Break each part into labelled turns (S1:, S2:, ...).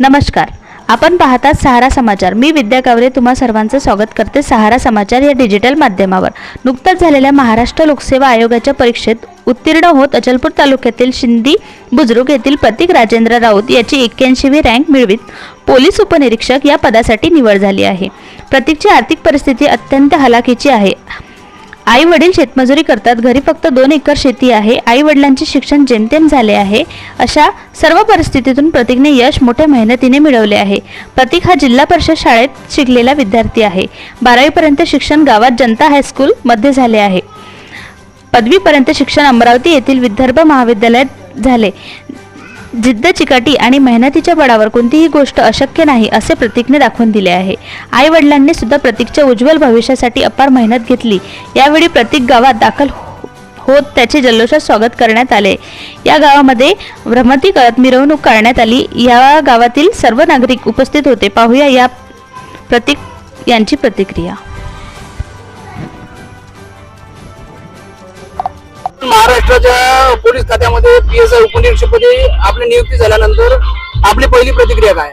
S1: नमस्कार. आपण पाहता सहारा समाचार. मी विद्या कावरे तुम्हा सर्वांचं स्वागत करते सहारा समाचार या डिजिटल माध्यमावर. नुकतंच झालेल्या महाराष्ट्र लोकसेवा आयोगाच्या परीक्षेत उत्तीर्ण होत अचलपूर तालुक्यातील शिंदी बुजुर्ग येथील प्रतीक राजेंद्र राऊत याची एक्क्याऐंशीवी रँक मिळवीत पोलीस उपनिरीक्षक या पदासाठी निवड झाली आहे. प्रतीकची आर्थिक परिस्थिती अत्यंत हलाखीची आहे. आई वडील शेतमजुरी करतात. घरी फक्त दोन एकर शेती आहे. आई वडिलांचे शिक्षण जेमतेम झाले आहे अशा सर्व परिस्थितीतून प्रतीकने यश मोठ्या मेहनतीने मिळवले आहे. प्रतीक हा जिल्हा परिषद शाळेत शिकलेला विद्यार्थी आहे. बारावीपर्यंत शिक्षण गावात जनता हायस्कूल मध्ये झाले आहे. पदवीपर्यंत शिक्षण अमरावती येथील विदर्भ महाविद्यालयात झाले. जिद्द चिकाटी आणि मेहनतीच्या बळावर कोणतीही गोष्ट अशक्य नाही असे प्रतीकने दाखवून दिले आहे. आई वडिलांनी सुद्धा प्रतीकच्या उज्ज्वल भविष्यासाठी अपार मेहनत घेतली. यावेळी प्रतीक गावात दाखल हो-, होत त्याचे जल्लोषात स्वागत करण्यात आले. या गावामध्ये भ्रमती करत मिरवणूक करण्यात आली. या गावातील सर्व नागरिक उपस्थित होते. पाहूया या प्रतीक यांची प्रतिक्रिया.
S2: महाराष्ट्राच्या पोलीस खात्यामध्ये पी एस आय उपनिरीक्षकपदी आपली नियुक्ती झाल्यानंतर आपली पहिली प्रतिक्रिया काय?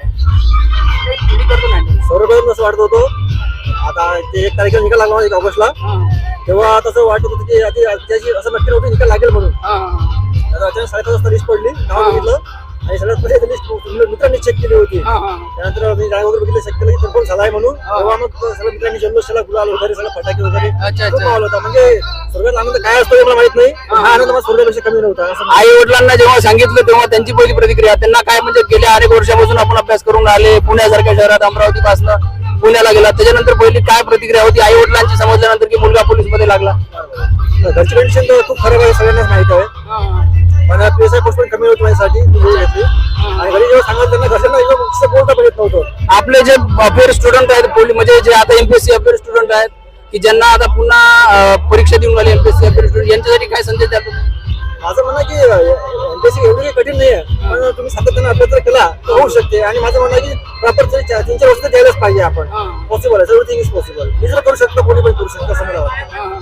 S3: सर्वप्रथम असं वाटत होतं आता ते एक तारखेला निकाल लागला एक ऑगस्टला. तेव्हा तसं वाटत होतं की आधी त्याची असं नक्की नव्हतं निकाल लागेल म्हणून. अचानक साडेपाच वाजता लिस्ट पडली नाव बघितलं आणि सगळ्यात पहिले लिस्ट मित्रांनी चेक केली होती. त्यानंतर मी जागा वगैरे बघितलं चेक केलं की कन्फर्म झालाय म्हणून. तेव्हा मग सगळ्या मित्रांनी जल्लोषाला गुलाल वगैरे सगळं फटाके वगैरे होता म्हणजे आनंद काय असतो मला माहीत नाही. पण हा आनंद मला स्वर्गापेक्षा कमी नव्हता. असं
S2: आई वडिलांना जेव्हा सांगितलं तेव्हा त्यांची पहिली प्रतिक्रिया त्यांना काय म्हणजे गेल्या अनेक वर्षापासून आपण अभ्यास करून आले पुण्यासारख्या शहरात अमरावती पासून पुण्याला गेला. त्याच्यानंतर पहिली काय प्रतिक्रिया होती? आई वडिलांची समजल्यानंतर की मुलगा पोलीसमध्ये लागला
S3: घरची कंडिशन तर खूप खराब आहे सगळ्यांनाच माहीत आहे. पण पी एस आय पोस्ट पण कमी होती माझ्यासाठी मी घेऊन घेतली. आणि घरी जेव्हा सांगितलं त्यांना घरच्यांना एकदम पण येत नव्हतं.
S2: आपले जे अफेअर स्टुडंट आहेत पोलीस म्हणजे जे आता एमपीएससी अफेअर स्टुडंट आहेत की ज्यांना आता पुन्हा यांच्यासाठी काय संदेश द्या तुम्ही?
S3: माझं म्हणणं आहे की एमपीएससी एवढी काही कठीण नाही आहे पण तुम्ही सातत्याने अभ्यास जर केला तर होऊ शकते. आणि माझं म्हणणं की प्रॉपर तीन चार वर्ष तर द्यायलाच पाहिजे आपण. पॉसिबल आहे. एव्हरीथिंग इज पॉसिबल मी जर करू शकतो कोणी पण करू शकतो असं मला वाटतं.